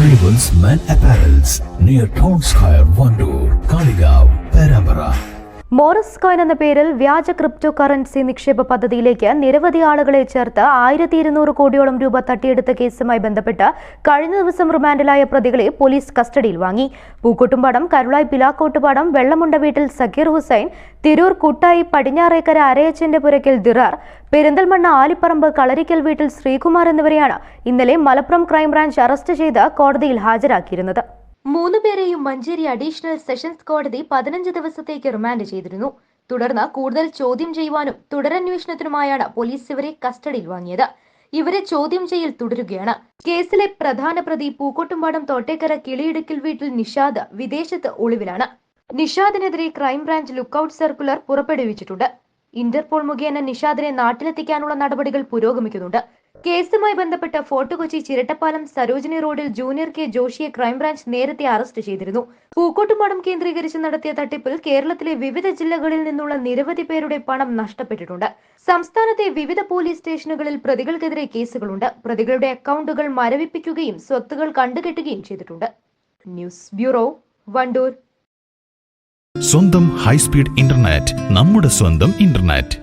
Arrivals Men Apparels near Town Square, Vandoor, Kaligav, Perambara. Morris coin എന്ന പേരിൽ വ്യാജ crypto currency നിക്ഷേപ പദ്ധതിയിലേക്ക് നിരവധി ആളുകളെ ചേർത്ത് ആയിരത്തി ഇരുന്നൂറ് കോടിയോളം രൂപ തട്ടിയെടുത്ത കേസുമായി ബന്ധപ്പെട്ട് കഴിഞ്ഞ ദിവസം റിമാൻഡിലായ പ്രതികളെ പോലീസ് കസ്റ്റഡിയിൽ വാങ്ങി. പൂക്കോട്ടുംപാടം കരുളായി പിലാക്കോട്ടുപാടം വെള്ളമുണ്ട വീട്ടിൽ സക്കീർ ഹുസൈൻ തിരൂർ കുട്ടായി പടിഞ്ഞാറേക്കര അരയച്ചന്റെ പുരയ്ക്കൽ ദിറാർ പെരിന്തൽമണ്ണ ആലിപ്പറമ്പ് കളരിക്കൽ വീട്ടിൽ ശ്രീകുമാർ എന്നിവരെയാണ് ഇന്നലെ മലപ്പുറം ക്രൈംബ്രാഞ്ച് അറസ്റ്റ് ചെയ്ത് കോടതിയിൽ ഹാജരാക്കിയിരുന്നത്. മൂന്ന് പേരെയും മഞ്ചേരി അഡീഷണൽ സെഷൻസ് കോടതി പതിനഞ്ച് ദിവസത്തേക്ക് റിമാൻഡ് ചെയ്തിരുന്നു. തുടർന്ന് കൂടുതൽ ചോദ്യം ചെയ്യുവാനും തുടരന്വേഷണത്തിനുമായാണ് പോലീസ് ഇവരെ കസ്റ്റഡിയിൽ വാങ്ങിയത്. ഇവരെ ചോദ്യം ചെയ്യൽ തുടരുകയാണ്. കേസിലെ പ്രധാന പ്രതി പൂക്കോട്ടുംപാടം തോട്ടേക്കര കിളിയിടുക്കിൽ വീട്ടിൽ നിഷാദ് വിദേശത്ത് ഒളിവിലാണ്. നിഷാദിനെതിരെ ക്രൈംബ്രാഞ്ച് ലുക്കൌട്ട് സർക്കുലർ പുറപ്പെടുവിച്ചിട്ടുണ്ട്. ഇന്റർപോൾ മുഖേന നിഷാദിനെ നാട്ടിലെത്തിക്കാനുള്ള നടപടികൾ പുരോഗമിക്കുന്നുണ്ട്. കേസുമായി ബന്ധപ്പെട്ട ഫോർട്ട് കൊച്ചി ചിരട്ടപ്പാലം സരോജിനി റോഡിൽ ജൂനിയർ കെ ജോഷിയെ ക്രൈംബ്രാഞ്ച് നേരത്തെ അറസ്റ്റ് ചെയ്തിരുന്നു. പൂക്കോട്ടുപാടം കേന്ദ്രീകരിച്ച് നടത്തിയ തട്ടിപ്പിൽ കേരളത്തിലെ വിവിധ ജില്ലകളിൽ നിന്നുള്ള നിരവധി പേരുടെ പണം നഷ്ടപ്പെട്ടിട്ടുണ്ട്. സംസ്ഥാനത്തെ വിവിധ പോലീസ് സ്റ്റേഷനുകളിൽ പ്രതികൾക്കെതിരെ കേസുകളുണ്ട്. പ്രതികളുടെ അക്കൗണ്ടുകൾ മരവിപ്പിക്കുകയും സ്വത്തുകൾ കണ്ടുകെട്ടുകയും ചെയ്തിട്ടുണ്ട്. News bureau Vandoor. സ്വന്തം ഹൈസ്പീഡ് ഇന്റർനെറ്റ് നമ്മുടെ സ്വന്തം ഇന്റർനെറ്റ്.